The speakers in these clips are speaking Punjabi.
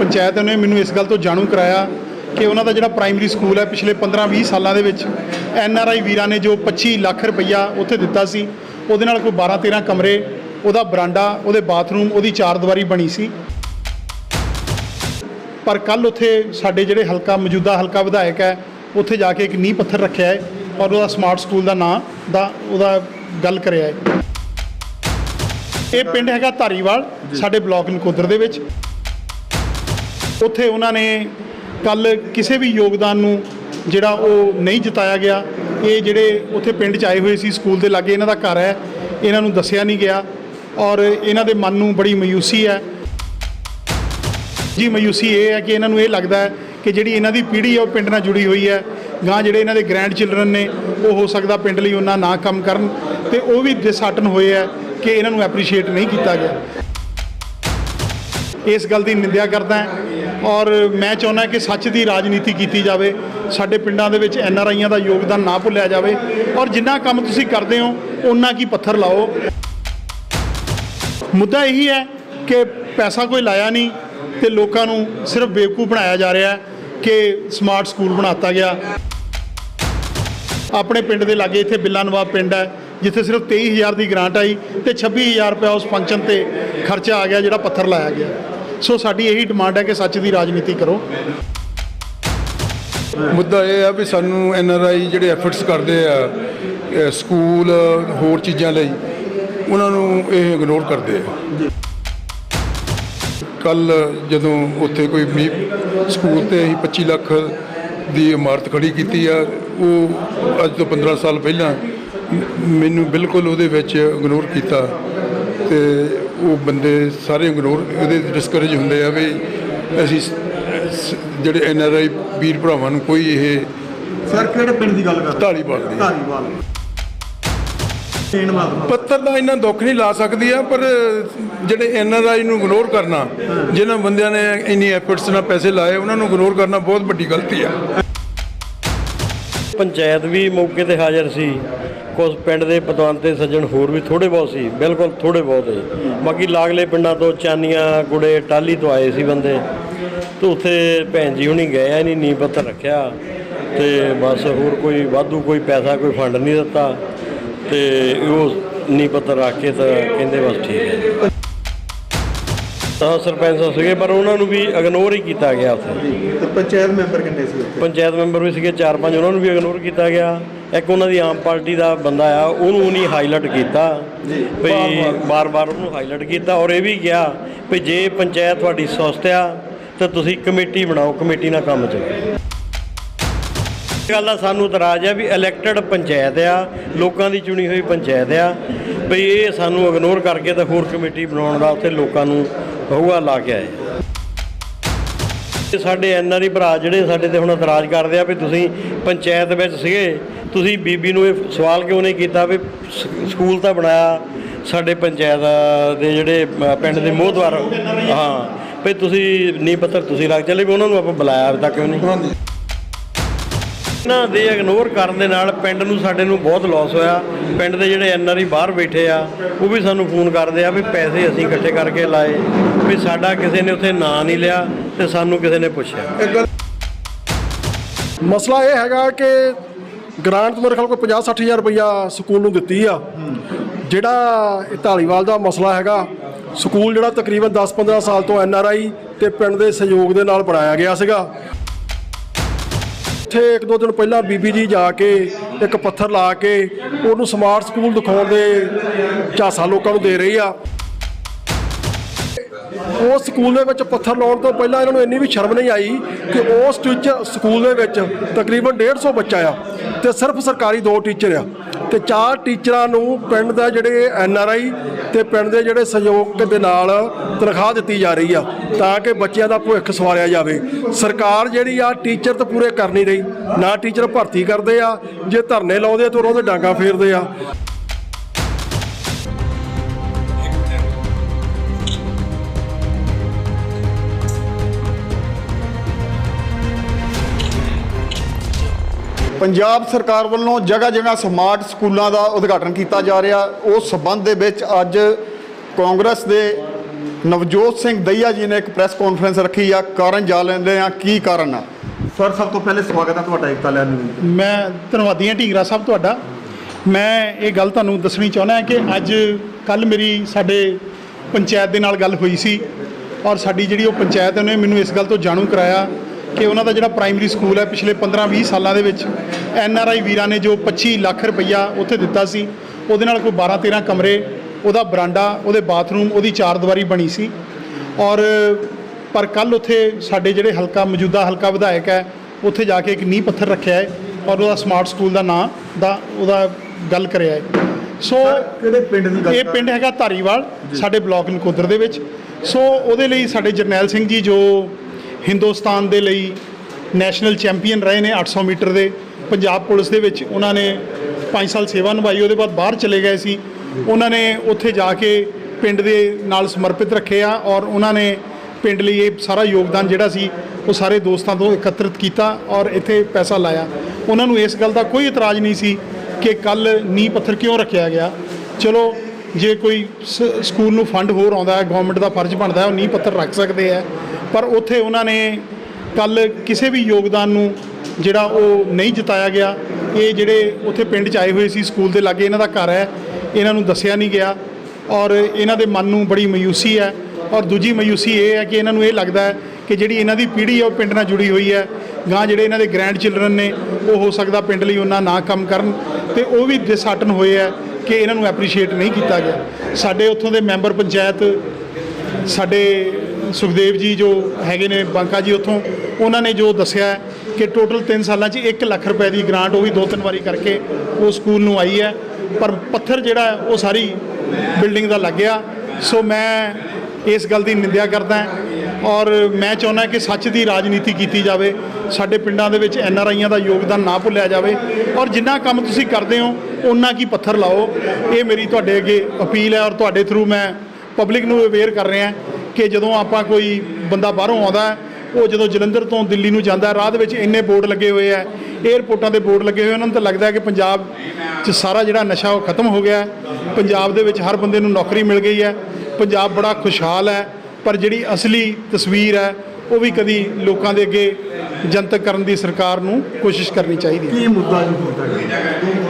ਪੰਚਾਇਤ ਨੇ ਮੈਨੂੰ ਇਸ ਗੱਲ ਤੋਂ ਜਾਣੂ ਕਰਾਇਆ ਕਿ ਉਹਨਾਂ ਦਾ ਜਿਹੜਾ ਪ੍ਰਾਇਮਰੀ ਸਕੂਲ ਹੈ ਪਿਛਲੇ 15-20 ਸਾਲਾਂ ਦੇ ਵਿੱਚ ਐਨ ਆਰ ਆਈ ਵੀਰਾਂ ਨੇ ਜੋ 25 ਲੱਖ ਰੁਪਈਆ ਉੱਥੇ ਦਿੱਤਾ ਸੀ ਉਹਦੇ ਨਾਲ ਕੋਈ 12-13 ਕਮਰੇ ਉਹਦਾ ਬਰਾਂਡਾ ਉਹਦੇ ਬਾਥਰੂਮ ਉਹਦੀ ਚਾਰ ਦੀਵਾਰੀ ਬਣੀ ਸੀ। ਪਰ ਕੱਲ ਉੱਥੇ ਸਾਡੇ ਜਿਹੜੇ ਹਲਕਾ ਮੌਜੂਦਾ ਹਲਕਾ ਵਿਧਾਇਕ ਹੈ ਉੱਥੇ ਜਾ ਕੇ ਇੱਕ ਨੀਂਹ ਪੱਥਰ ਰੱਖਿਆ ਹੈ ਔਰ ਉਹਦਾ ਸਮਾਰਟ ਸਕੂਲ ਦਾ ਨਾਂ ਦਾ ਉਹਦਾ ਗੱਲ ਕਰਿਆ ਹੈ। ਇਹ ਪਿੰਡ ਹੈਗਾ ਧਾਰੀਵਾਲ ਸਾਡੇ ਬਲਾਕ ਨਕੋਦਰ ਦੇ ਵਿੱਚ। ਉੱਥੇ ਉਹਨਾਂ ਨੇ ਕੱਲ ਕਿਸੇ ਵੀ ਯੋਗਦਾਨ ਨੂੰ ਜਿਹੜਾ ਉਹ ਨਹੀਂ ਜਿਤਾਇਆ ਗਿਆ, ਇਹ ਜਿਹੜੇ ਉੱਥੇ ਪਿੰਡ 'ਚ ਆਏ ਹੋਏ ਸੀ, ਸਕੂਲ ਦੇ ਲਾਗੇ ਇਹਨਾਂ ਦਾ ਘਰ ਹੈ, ਇਹਨਾਂ ਨੂੰ ਦੱਸਿਆ ਨਹੀਂ ਗਿਆ ਔਰ ਇਹਨਾਂ ਦੇ ਮਨ ਨੂੰ ਬੜੀ ਮਯੂਸੀ ਹੈ। ਜੀ ਮਯੂਸੀ ਇਹ ਹੈ ਕਿ ਇਹਨਾਂ ਨੂੰ ਇਹ ਲੱਗਦਾ ਹੈ ਕਿ ਜਿਹੜੀ ਇਹਨਾਂ ਦੀ ਪੀੜ੍ਹੀ ਹੈ ਉਹ ਪਿੰਡ ਨਾਲ ਜੁੜੀ ਹੋਈ ਹੈ ਗਾਂ ਜਿਹੜੇ ਇਹਨਾਂ ਦੇ ਗ੍ਰੈਂਡ ਚਿਲਡਰਨ ਨੇ, ਉਹ ਹੋ ਸਕਦਾ ਪਿੰਡ ਲਈ ਉਹਨਾਂ ਨਾ ਕੰਮ ਕਰਨ ਤੇ ਉਹ ਵੀ ਡਿਸਹਾਰਟਨ ਹੋਏ ਹੈ ਕਿ ਇਹਨਾਂ ਨੂੰ ਐਪਰੀਸ਼ੀਏਟ ਨਹੀਂ ਕੀਤਾ ਗਿਆ। ਇਸ ਗੱਲ ਦੀ ਨਿੰਦਿਆ ਕਰਦਾ ਔਰ ਮੈਂ ਚਾਹੁੰਦਾ ਕਿ ਸੱਚ ਦੀ ਰਾਜਨੀਤੀ ਕੀਤੀ ਜਾਵੇ। ਸਾਡੇ ਪਿੰਡਾਂ ਦੇ ਵਿੱਚ ਐਨ ਆਰ ਆਈਆਂ ਦਾ ਯੋਗਦਾਨ ਨਾ ਭੁੱਲਿਆ ਜਾਵੇ। ਔਰ ਜਿੰਨਾ ਕੰਮ ਤੁਸੀਂ ਕਰਦੇ ਹੋ ਉਹਨਾਂ ਕੀ ਪੱਥਰ ਲਾਓ। ਮੁੱਦਾ ਇਹੀ ਹੈ ਕਿ ਪੈਸਾ ਕੋਈ ਲਾਇਆ ਨਹੀਂ ਤੇ ਲੋਕਾਂ ਨੂੰ ਸਿਰਫ ਬੇਵਕੂਫ ਬਣਾਇਆ ਜਾ ਰਿਹਾ ਕਿ ਸਮਾਰਟ ਸਕੂਲ ਬਣਾਤਾ ਗਿਆ। ਆਪਣੇ ਪਿੰਡ ਦੇ ਲਾਗੇ ਇੱਥੇ ਬਿੱਲਾ ਨਵਾਬ ਪਿੰਡ ਹੈ, ਜਿੱਥੇ ਸਿਰਫ 23000 ਦੀ ਗ੍ਰਾਂਟ ਆਈ ਤੇ 26000 ਰੁਪਏ ਉਸ ਫੰਕਸ਼ਨ ਤੇ ਖਰਚਾ ਆ ਗਿਆ ਜਿਹੜਾ ਪੱਥਰ ਲਾਇਆ ਗਿਆ। ਸੋ ਸਾਡੀ ਇਹੀ ਡਿਮਾਂਡ ਹੈ ਕਿ ਸੱਚ ਦੀ ਰਾਜਨੀਤੀ ਕਰੋ। ਮੁੱਦਾ ਇਹ ਆ ਵੀ ਸਾਨੂੰ ਐਨ ਆਰ ਆਈ ਜਿਹੜੇ ਐਫਰਟਸ ਕਰਦੇ ਆ ਸਕੂਲ, ਹੋਰ ਚੀਜ਼ਾਂ ਲਈ, ਉਹਨਾਂ ਨੂੰ ਇਹ ਇਗਨੋਰ ਕਰਦੇ ਆ। ਕੱਲ ਜਦੋਂ ਉੱਥੇ ਕੋਈ ਸਕੂਲ ਤੇ ਅਸੀਂ 25 ਲੱਖ ਦੀ ਇਮਾਰਤ ਖੜੀ ਕੀਤੀ ਆ, ਉਹ ਅੱਜ ਤੋਂ 15 ਸਾਲ ਪਹਿਲਾਂ ਮੈਨੂੰ ਬਿਲਕੁਲ ਉਹਦੇ ਵਿੱਚ ਇਗਨੋਰ ਕੀਤਾ ਤੇ ਉਹ ਬੰਦੇ ਸਾਰੇ ਇਗਨੋਰ ਉਹਦੇ ਡਿਸਕਰੇਜ ਹੁੰਦੇ ਆ ਵੀ ਅਸੀਂ ਜਿਹੜੇ ਐਨ ਆਰ ਆਈ ਵੀਰ ਭਰਾਵਾਂ ਨੂੰ ਕੋਈ ਇਹ ਸਰ ਕਿਹੜੇ ਪਿੰਡ ਦੀ ਗੱਲ ਕਰ ਰਹੇ ਢਾਲੀਵਾਲ ਦੀ ਮਾਤਮਾ ਪੱਤਰ ਦਾ ਇੰਨਾ ਦੁੱਖ ਨਹੀਂ ਲਾ ਸਕਦੀ ਆ ਪਰ ਜਿਹੜੇ ਐਨ ਆਰ ਆਈ ਨੂੰ ਇਗਨੋਰ ਕਰਨਾ ਜਿਨ੍ਹਾਂ ਬੰਦਿਆਂ ਨੇ ਇੰਨੀ ਐਫਰਟਸ ਨਾਲ ਪੈਸੇ ਲਾਏ ਉਹਨਾਂ ਨੂੰ ਇਗਨੋਰ ਕਰਨਾ ਬਹੁਤ ਵੱਡੀ ਗਲਤੀ ਆ। ਪੰਚਾਇਤ ਵੀ ਮੌਕੇ ਤੇ ਹਾਜ਼ਰ ਸੀ। ਕੁਝ ਪਿੰਡ ਦੇ ਪਤਵੰਤੇ ਸੱਜਣ ਹੋਰ ਵੀ ਥੋੜੇ ਬਹੁਤ ਸੀ, ਬਿਲਕੁਲ ਥੋੜੇ ਬਹੁਤ ਹੀ ਬਾਕੀ ਲਾਗਲੇ ਪਿੰਡਾਂ ਤੋਂ ਚਾਨੀਆਂ, ਗੁੜੇ ਟਾਲੀ ਤੋਂ ਆਏ ਸੀ ਬੰਦੇ। ਤੇ ਉੱਥੇ ਭੈਣ ਜੀ ਹੁਣੀ ਗਏ ਆ ਨਹੀਂ ਨੀ ਪੱਤਰ ਰੱਖਿਆ। ਤੇ ਬਸ ਹੋਰ ਕੋਈ ਵਾਧੂ ਕੋਈ ਪੈਸਾ, ਕੋਈ ਫੰਡ ਨਹੀਂ ਦਿੱਤਾ। ਤੇ ਉਹ ਨੀ ਪੱਤਰ ਰੱਖ ਕੇ ਤਾਂ ਕਹਿੰਦੇ ਬਸ ਠੀਕ ਹੈ। ਤਾਂ ਸਰਪੰਚ ਸੀਗੇ ਪਰ ਉਹਨਾਂ ਨੂੰ ਵੀ ਇਗਨੋਰ ਹੀ ਕੀਤਾ ਗਿਆ ਉੱਥੇ। ਤੇ ਪੰਚਾਇਤ ਮੈਂਬਰ ਕਿੰਨੇ ਸੀ ਉੱਥੇ? ਪੰਚਾਇਤ ਮੈਂਬਰ ਵੀ ਸੀਗੇ ਚਾਰ ਪੰਜ ਉਹਨਾਂ ਨੂੰ ਵੀ ਇਗਨੋਰ ਕੀਤਾ ਗਿਆ। ਇੱਕ ਉਹਨਾਂ ਦੀ ਆਮ ਪਾਰਟੀ ਦਾ ਬੰਦਾ ਆ ਉਹਨੂੰ ਨਹੀਂ ਹਾਈਲਾਈਟ ਕੀਤਾ। ਵੀ ਬਾਰ-ਬਾਰ ਉਹਨੂੰ ਹਾਈਲਾਈਟ ਕੀਤਾ ਔਰ ਇਹ ਵੀ ਕਿਹਾ ਵੀ ਜੇ ਪੰਚਾਇਤ ਤੁਹਾਡੀ ਸੁਸਤ ਆ ਤਾਂ ਤੁਸੀਂ ਕਮੇਟੀ ਬਣਾਓ ਕਮੇਟੀ ਨਾਲ ਕੰਮ ਚੱਲੇ। ਗੱਲ ਦਾ ਸਾਨੂੰ ਇਤਰਾਜ਼ ਆ ਵੀ ਇਲੈਕਟਡ ਪੰਚਾਇਤ ਆ, ਲੋਕਾਂ ਦੀ ਚੁਣੀ ਹੋਈ ਪੰਚਾਇਤ ਆ ਵੀ ਇਹ ਸਾਨੂੰ ਇਗਨੋਰ ਕਰਕੇ ਤਾਂ ਹੋਰ ਕਮੇਟੀ ਬਣਾਉਣ ਦਾ ਉੱਥੇ ਲੋਕਾਂ ਨੂੰ ਹੋਊਗਾ ਲਾ ਕੇ ਆਏ ਤੇ ਸਾਡੇ ਐਨਆਰਈ ਭਰਾ ਜਿਹੜੇ ਸਾਡੇ ਤੇ ਹੁਣ ਇਤਰਾਜ਼ ਕਰਦੇ ਆ ਵੀ ਤੁਸੀਂ ਪੰਚਾਇਤ ਵਿੱਚ ਸੀਗੇ, ਤੁਸੀਂ ਬੀਬੀ ਨੂੰ ਇਹ ਸਵਾਲ ਕਿਉਂ ਨਹੀਂ ਕੀਤਾ ਵੀ ਸਕੂਲ ਤਾਂ ਬਣਾਇਆ ਸਾਡੇ ਪੰਚਾਇਤ ਦੇ ਜਿਹੜੇ ਪਿੰਡ ਦੇ ਮੋਹਦਵਾਰ, ਹਾਂ ਵੀ ਤੁਸੀਂ ਨੀ ਪੱਤਰ ਤੁਸੀਂ ਲੱਗ ਚੱਲੇ ਵੀ ਉਹਨਾਂ ਨੂੰ ਆਪਾਂ ਬੁਲਾਇਆ ਤੱਕ ਕਿਉਂ ਨਹੀਂ। ਇਹਨਾਂ ਦੇ ਇਗਨੋਰ ਕਰਨ ਦੇ ਨਾਲ ਪਿੰਡ ਨੂੰ ਸਾਡੇ ਨੂੰ ਬਹੁਤ ਲਾਸ ਹੋਇਆ। ਪਿੰਡ ਦੇ ਜਿਹੜੇ ਐਨਆਰਈ ਬਾਹਰ ਬੈਠੇ ਆ, ਉਹ ਵੀ ਸਾਨੂੰ ਫੋਨ ਕਰਦੇ ਆ ਵੀ ਪੈਸੇ ਅਸੀਂ ਇਕੱਠੇ ਕਰਕੇ ਲਾਏ, ਵੀ ਸਾਡਾ ਕਿਸੇ ਨੇ ਉੱਥੇ ਨਾਂ ਨਹੀਂ ਲਿਆ ਤੇ ਸਾਨੂੰ ਕਿਸੇ ਨੇ ਪੁੱਛਿਆ। ਮਸਲਾ ਇਹ ਹੈਗਾ ਕਿ ਗ੍ਰਾਂਟ ਮੇਰੇ ਖਿਆਲ ਕੋਈ 50 60 ਹਜ਼ਾਰ ਰੁਪਈਆ ਸਕੂਲ ਨੂੰ ਦਿੱਤੀ ਆ। ਜਿਹੜਾ ਇਹ ਢਾਲੀਵਾਲ ਦਾ ਮਸਲਾ ਹੈਗਾ, ਸਕੂਲ ਜਿਹੜਾ ਤਕਰੀਬਨ 10 15 ਸਾਲ ਤੋਂ ਐਨ ਆਰ ਆਈ ਤੇ ਪਿੰਡ ਦੇ ਸਹਿਯੋਗ ਦੇ ਨਾਲ ਬਣਾਇਆ ਗਿਆ ਸੀਗਾ। ਉੱਥੇ ਇੱਕ ਦੋ ਦਿਨ ਪਹਿਲਾਂ ਬੀਬੀ ਜੀ ਜਾ ਕੇ ਇੱਕ ਪੱਥਰ ਲਾ ਕੇ ਉਹਨੂੰ ਸਮਾਰਟ ਸਕੂਲ ਦਿਖਾਉਣ ਦੇ ਝਾਸਾ ਲੋਕਾਂ ਨੂੰ ਦੇ ਰਹੀ ਆ। ਉਸ ਸਕੂਲ ਦੇ ਵਿੱਚ ਪੱਥਰ ਲਾਉਣ ਤੋਂ ਪਹਿਲਾਂ ਇਹਨਾਂ ਨੂੰ ਇੰਨੀ ਵੀ ਸ਼ਰਮ ਨਹੀਂ ਆਈ ਕਿ ਉਸ ਟੀਚਰ ਸਕੂਲ ਦੇ ਵਿੱਚ ਤਕਰੀਬਨ 150 ਬੱਚਾ ਆ ਤੇ ਸਿਰਫ ਸਰਕਾਰੀ ਦੋ ਟੀਚਰ ਆ। ਤੇ ਚਾਰ ਟੀਚਰਾਂ ਨੂੰ ਪਿੰਡ ਦਾ ਜਿਹੜੇ ਐਨ ਆਰ ਆਈ ਤੇ ਪਿੰਡ ਦੇ ਜਿਹੜੇ ਸਹਿਯੋਗ ਦੇ ਨਾਲ ਤਨਖਾਹ ਦਿੱਤੀ ਜਾ ਰਹੀ ਆ ਤਾਂ ਕਿ ਬੱਚਿਆਂ ਦਾ ਭਵਿੱਖ ਸਵਾਰਿਆ ਜਾਵੇ। ਸਰਕਾਰ ਜਿਹੜੀ ਆ ਟੀਚਰ ਤਾਂ ਪੂਰੇ ਕਰ ਨਹੀਂ ਰਹੀ। ਨਾ ਟੀਚਰ ਭਰਤੀ ਕਰਦੇ ਆ, ਜੇ ਧਰਨੇ ਲਾਉਂਦੇ ਆ ਤਾਂ ਉਹਨਾਂ ਦੇ ਡਾਂਗਾ ਫੇਰਦੇ ਆ। ਪੰਜਾਬ ਸਰਕਾਰ ਵੱਲੋਂ ਜਗ੍ਹਾ ਜਗ੍ਹਾ ਸਮਾਰਟ ਸਕੂਲਾਂ ਦਾ ਉਦਘਾਟਨ ਕੀਤਾ ਜਾ ਰਿਹਾ। ਉਸ ਸਬੰਧ ਦੇ ਵਿੱਚ ਅੱਜ ਕਾਂਗਰਸ ਦੇ ਨਵਜੋਤ ਸਿੰਘ ਦਈਆ ਜੀ ਨੇ ਇੱਕ ਪ੍ਰੈਸ ਕਾਨਫਰੰਸ ਰੱਖੀ ਆ। ਕਾਰਨ ਜਾ ਲੈਂਦੇ ਆ ਕੀ ਕਾਰਨ ਆ? ਸਰ ਸਭ ਤੋਂ ਪਹਿਲੇ ਸਵਾਗਤ ਹੈ ਤੁਹਾਡਾ ਏਕਤਾ ਲੈਣ ਨੂੰ। ਮੈਂ ਧੰਨਵਾਦੀ ਹਾਂ ਢੀਂਗਰਾ ਸਾਹਿਬ ਤੁਹਾਡਾ। ਮੈਂ ਇਹ ਗੱਲ ਤੁਹਾਨੂੰ ਦੱਸਣੀ ਚਾਹੁੰਦਾ ਹਾਂ ਕਿ ਅੱਜ ਕੱਲ ਮੇਰੀ ਸਾਡੇ ਪੰਚਾਇਤ ਦੇ ਨਾਲ ਗੱਲ ਹੋਈ ਸੀ ਔਰ ਸਾਡੀ ਜਿਹੜੀ ਉਹ ਪੰਚਾਇਤ ਨੇ ਮੈਨੂੰ ਇਸ ਗੱਲ ਤੋਂ ਜਾਣੂ ਕਰਾਇਆ ਕਿ ਉਹਨਾਂ ਦਾ ਜਿਹੜਾ ਪ੍ਰਾਇਮਰੀ ਸਕੂਲ ਹੈ ਪਿਛਲੇ 15-20 ਸਾਲਾਂ ਦੇ ਵਿੱਚ ਐਨ ਆਰ ਆਈ ਵੀਰਾਂ ਨੇ ਜੋ 25 ਲੱਖ ਰੁਪਈਆ ਉੱਥੇ ਦਿੱਤਾ ਸੀ। ਉਹਦੇ ਨਾਲ ਕੋਈ 12-13 ਕਮਰੇ ਉਹਦਾ ਬਰਾਂਡਾ ਉਹਦੇ ਬਾਥਰੂਮ ਉਹਦੀ ਚਾਰ ਦੀਵਾਰੀ ਬਣੀ ਸੀ। ਔਰ ਪਰ ਕੱਲ ਉੱਥੇ ਸਾਡੇ ਜਿਹੜੇ ਹਲਕਾ ਮੌਜੂਦਾ ਹਲਕਾ ਵਿਧਾਇਕ ਹੈ ਉੱਥੇ ਜਾ ਕੇ ਇੱਕ ਨੀਂਹ ਪੱਥਰ ਰੱਖਿਆ ਹੈ ਔਰ ਉਹਦਾ ਸਮਾਰਟ ਸਕੂਲ ਦਾ ਨਾਂ ਦਾ ਉਹਦਾ ਗੱਲ ਕਰਿਆ ਹੈ। ਸੋ ਕਿਹੜੇ ਪਿੰਡ ਦੀ ਗੱਲ ਇਹ ਪਿੰਡ ਹੈਗਾ ਧਾਰੀਵਾਲ ਸਾਡੇ ਬਲਾਕ ਨਕੋਦਰ ਦੇ ਵਿੱਚ। ਸੋ ਉਹਦੇ ਲਈ ਸਾਡੇ ਜਰਨੈਲ ਸਿੰਘ ਜੀ ਜੋ ਹਿੰਦੁਸਤਾਨ ਦੇ ਲਈ ਨੈਸ਼ਨਲ ਚੈਂਪੀਅਨ ਰਹੇ ਨੇ 800 ਮੀਟਰ ਦੇ। ਪੰਜਾਬ ਪੁਲਿਸ ਦੇ ਵਿੱਚ ਉਹਨਾਂ ਨੇ 5 ਸਾਲ ਸੇਵਾ ਨਿਭਾਈ, ਉਹਦੇ ਬਾਅਦ ਬਾਹਰ ਚਲੇ ਗਏ ਸੀ। ਉਹਨਾਂ ਨੇ ਉੱਥੇ ਜਾ ਕੇ ਪਿੰਡ ਦੇ ਨਾਲ ਸਮਰਪਿਤ ਰੱਖੇ ਆ ਔਰ ਉਹਨਾਂ ਨੇ ਪਿੰਡ ਲਈ ਇਹ ਸਾਰਾ ਯੋਗਦਾਨ ਜਿਹੜਾ ਸੀ, ਉਹ ਸਾਰੇ ਦੋਸਤਾਂ ਤੋਂ ਇਕੱਤਰਿਤ ਕੀਤਾ ਔਰ ਇੱਥੇ ਪੈਸਾ ਲਾਇਆ। ਉਹਨਾਂ ਨੂੰ ਇਸ ਗੱਲ ਦਾ ਕੋਈ ਇਤਰਾਜ਼ ਨਹੀਂ ਸੀ ਕਿ ਕੱਲ ਨੀਂਹ ਪੱਥਰ ਕਿਉਂ ਰੱਖਿਆ ਗਿਆ। ਚਲੋ, ਜੇ ਕੋਈ ਸ- ਸਕੂਲ ਨੂੰ ਫੰਡ ਹੋਰ ਆਉਂਦਾ ਹੈ ਗਵਰਨਮੈਂਟ ਦਾ ਫਰਜ਼ ਬਣਦਾ ਹੈ, ਉਹ ਨੀਂਹ ਪੱਥਰ ਰੱਖ ਸਕਦੇ ਆ ਪਰ ਉੱਥੇ ਉਹਨਾਂ ਨੇ ਕੱਲ ਕਿਸੇ ਵੀ ਯੋਗਦਾਨ ਨੂੰ ਜਿਹੜਾ ਉਹ ਨਹੀਂ ਜਤਾਇਆ ਗਿਆ, ਇਹ ਜਿਹੜੇ ਉੱਥੇ ਪਿੰਡ 'ਚ ਆਏ ਹੋਏ ਸੀ, ਸਕੂਲ ਦੇ ਲਾਗੇ ਇਹਨਾਂ ਦਾ ਘਰ ਹੈ, ਇਹਨਾਂ ਨੂੰ ਦੱਸਿਆ ਨਹੀਂ ਗਿਆ ਔਰ ਇਹਨਾਂ ਦੇ ਮਨ ਨੂੰ ਬੜੀ ਮਯੂਸੀ ਹੈ ਔਰ ਦੂਜੀ ਮਯੂਸੀ ਇਹ ਹੈ ਕਿ ਇਹਨਾਂ ਨੂੰ ਇਹ ਲੱਗਦਾ ਹੈ ਕਿ ਜਿਹੜੀ ਇਹਨਾਂ ਦੀ ਪੀੜ੍ਹੀ ਹੈ ਉਹ ਪਿੰਡ ਨਾਲ ਜੁੜੀ ਹੋਈ ਹੈ ਗਾਂ ਜਿਹੜੇ ਇਹਨਾਂ ਦੇ ਗ੍ਰੈਂਡ ਚਿਲਡਰਨ ਨੇ, ਉਹ ਹੋ ਸਕਦਾ ਪਿੰਡ ਲਈ ਉਹਨਾਂ ਨਾ ਕੰਮ ਕਰਨ ਤੇ ਉਹ ਵੀ ਡਿਸਹਾਰਟਨ ਹੋਏ ਹੈ ਕਿ ਇਹਨਾਂ ਨੂੰ ਐਪਰੀਸ਼ੀਏਟ ਨਹੀਂ ਕੀਤਾ ਗਿਆ। ਸਾਡੇ ਉੱਥੋਂ ਦੇ ਮੈਂਬਰ ਪੰਚਾਇਤ, ਸਾਡੇ ਸੁਖਦੇਵ ਜੀ ਜੋ ਹੈਗੇ ਨੇ, ਬਾਂਕਾ ਜੀ ਉੱਥੋਂ, ਉਹਨਾਂ ਨੇ ਜੋ ਦੱਸਿਆ ਕਿ ਟੋਟਲ 3 ਸਾਲਾਂ 'ਚ 1 ਲੱਖ ਰੁਪਏ ਦੀ ਗ੍ਰਾਂਟ ਉਹ ਵੀ ਦੋ ਤਿੰਨ ਵਾਰੀ ਕਰਕੇ ਉਹ ਸਕੂਲ ਨੂੰ ਆਈ ਹੈ। ਪਰ ਪੱਥਰ ਜਿਹੜਾ ਉਹ ਸਾਰੀ ਬਿਲਡਿੰਗ ਦਾ ਲੱਗਿਆ ਸੋ ਮੈਂ ਇਸ ਗੱਲ ਦੀ ਨਿੰਦਿਆ ਕਰਦਾ ਔਰ ਮੈਂ ਚਾਹੁੰਦਾ ਕਿ ਸੱਚ ਦੀ ਰਾਜਨੀਤੀ ਕੀਤੀ ਜਾਵੇ। ਸਾਡੇ ਪਿੰਡਾਂ ਦੇ ਵਿੱਚ ਐਨ ਆਰ ਆਈਆਂ ਦਾ ਯੋਗਦਾਨ ਨਾ ਭੁੱਲਿਆ ਜਾਵੇ। ਔਰ ਜਿੰਨਾ ਕੰਮ ਤੁਸੀਂ ਕਰਦੇ ਹੋ, ਓਨਾ ਕੀ ਪੱਥਰ ਲਾਓ। ਇਹ ਮੇਰੀ ਤੁਹਾਡੇ ਅੱਗੇ ਅਪੀਲ ਹੈ ਔਰ ਤੁਹਾਡੇ ਥਰੂ ਮੈਂ ਪਬਲਿਕ ਨੂੰ ਅਵੇਅਰ ਕਰ ਰਿਹਾ ਕਿ ਜਦੋਂ ਆਪਾਂ ਕੋਈ ਬੰਦਾ ਬਾਹਰੋਂ ਆਉਂਦਾ ਉਹ ਜਦੋਂ ਜਲੰਧਰ ਤੋਂ ਦਿੱਲੀ ਨੂੰ ਜਾਂਦਾ ਰਾਹ ਦੇ ਵਿੱਚ ਇੰਨੇ ਬੋਰਡ ਲੱਗੇ ਹੋਏ ਆ 에ਅਰਪੋਰਟਾਂ ਦੇ ਬੋਰਡ ਲੱਗੇ ਹੋਏ ਉਹਨਾਂ ਨੂੰ ਤਾਂ ਲੱਗਦਾ ਕਿ ਪੰਜਾਬ 'ਚ ਸਾਰਾ ਜਿਹੜਾ ਨਸ਼ਾ ਉਹ ਖਤਮ ਹੋ ਗਿਆ ਪੰਜਾਬ ਦੇ ਵਿੱਚ ਹਰ ਬੰਦੇ ਨੂੰ ਨੌਕਰੀ ਮਿਲ ਗਈ ਹੈ। ਪੰਜਾਬ ਬੜਾ ਖੁਸ਼ਹਾਲ ਹੈ ਪਰ ਜਿਹੜੀ ਅਸਲੀ ਤਸਵੀਰ ਹੈ ਉਹ ਵੀ ਕਦੀ ਲੋਕਾਂ ਦੇ ਅੱਗੇ ਜਨਤਕ ਕਰਨ ਦੀ ਸਰਕਾਰ ਨੂੰ ਕੋਸ਼ਿਸ਼ ਕਰਨੀ ਚਾਹੀਦੀ ਹੈ। ਕੀ ਮੁੱਦਾ?